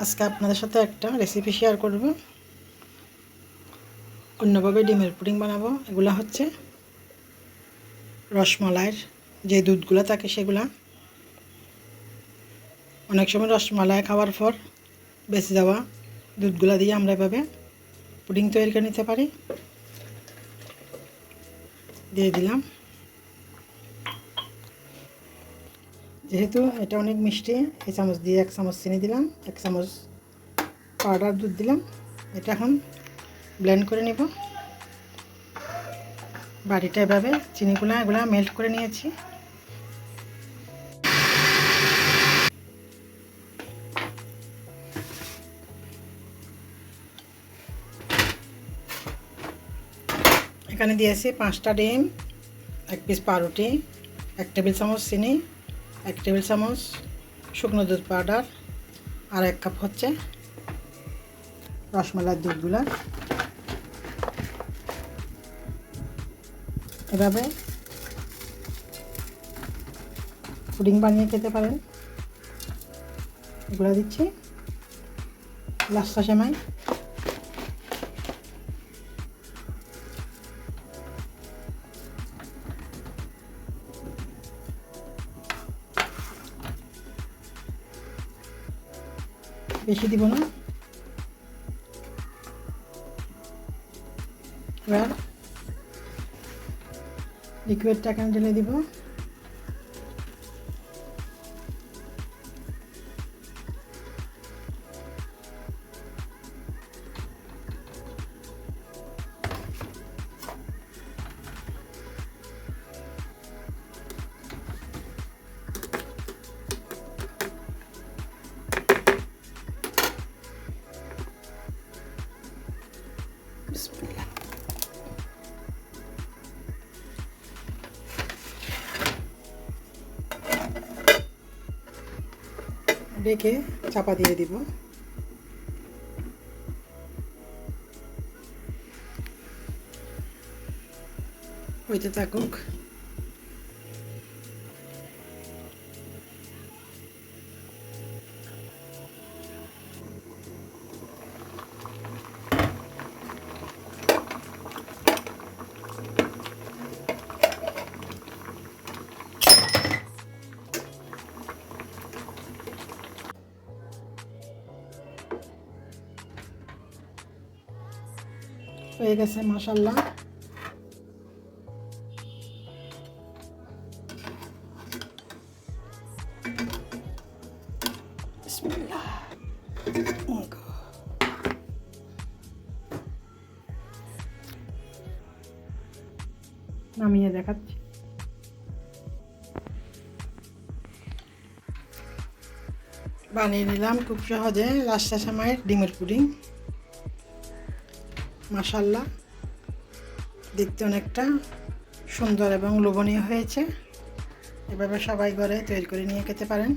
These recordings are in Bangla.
আজকে আপনাদের সাথে একটা রেসিপি শেয়ার করব। অন্যভাবে ডিমের পুডিং বানাবো। এগুলো হচ্ছে রসমালাইয়ের যে দুধগুলো থাকে সেগুলা। অনেক সময় রসমালাই খাওয়ার পর বেঁচে যাওয়া দুধগুলা দিয়ে আমরা এভাবে পুডিং তৈরি করে নিতে পারি। দিয়ে দিলাম। যেহেতু এটা অনেক মিষ্টি এই চামচ দিয়ে এক চামচ চিনি দিলাম, এক চামচ পাউডার দুধ দিলাম। এটা এখন ব্লেন্ড করে নিব। বাড়িটা এভাবে চিনিগুলো, এগুলো মেল্ট করে নিয়েছি। এখানে দিয়েছি পাঁচটা ডিম, এক পিস পাউরুটি, এক টেবিল চামচ চিনি এক টেবিল চামচ শুকনো দুধ পাউডার আর এক কাপ হচ্ছে রসমালাইয়ের দুধগুলা। এভাবে পুডিং বানিয়ে খেতে পারেন। এগুলো দিচ্ছি। লাস্টা সেমাই বেশি দিব না। এবার লিকুইডটা এখানে ঢেলে দিব? রেখে চাপা দিয়ে দিব। হইতে থাকুক। হয়ে গেছে মাসাল্লাহ নামিয়ে দেখাচ্ছি। বানিয়ে নিলাম খুব সহজে রাস্তা সময়ের ডিমের পুডিং। মাসাল্লাহ দেখতে অনেকটা সুন্দর এবং লোভনীয় হয়েছে। এভাবে সবাই ঘরে তৈরি করে নিয়ে খেতে পারেন।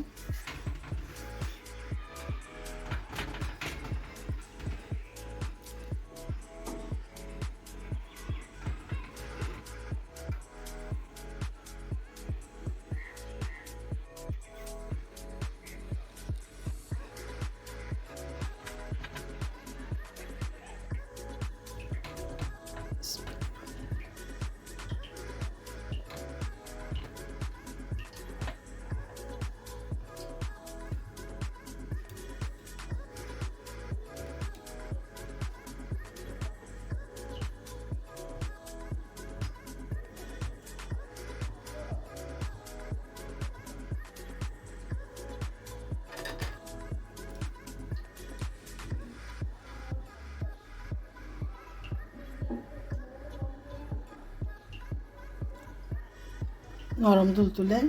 নরম তুলতুলে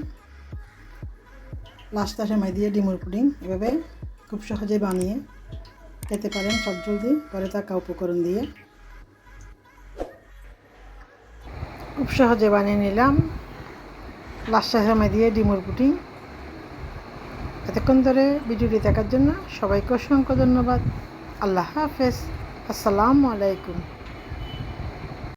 লাস্টা সেমাই দিয়ে ডিমুর পুডিং। এভাবে খুব সহজে বানিয়ে খেতে পারেন সব জলদি করে থাকা উপকরণ দিয়ে। খুব সহজে বানিয়ে নিলাম লাস্টা সেমাই দিয়ে ডিমুর পুডিং। এতক্ষণ ধরে ভিডিওটি দেখার জন্য সবাইকে অসংখ্য ধন্যবাদ। আল্লাহ হাফেজ। আসসালামু আলাইকুম।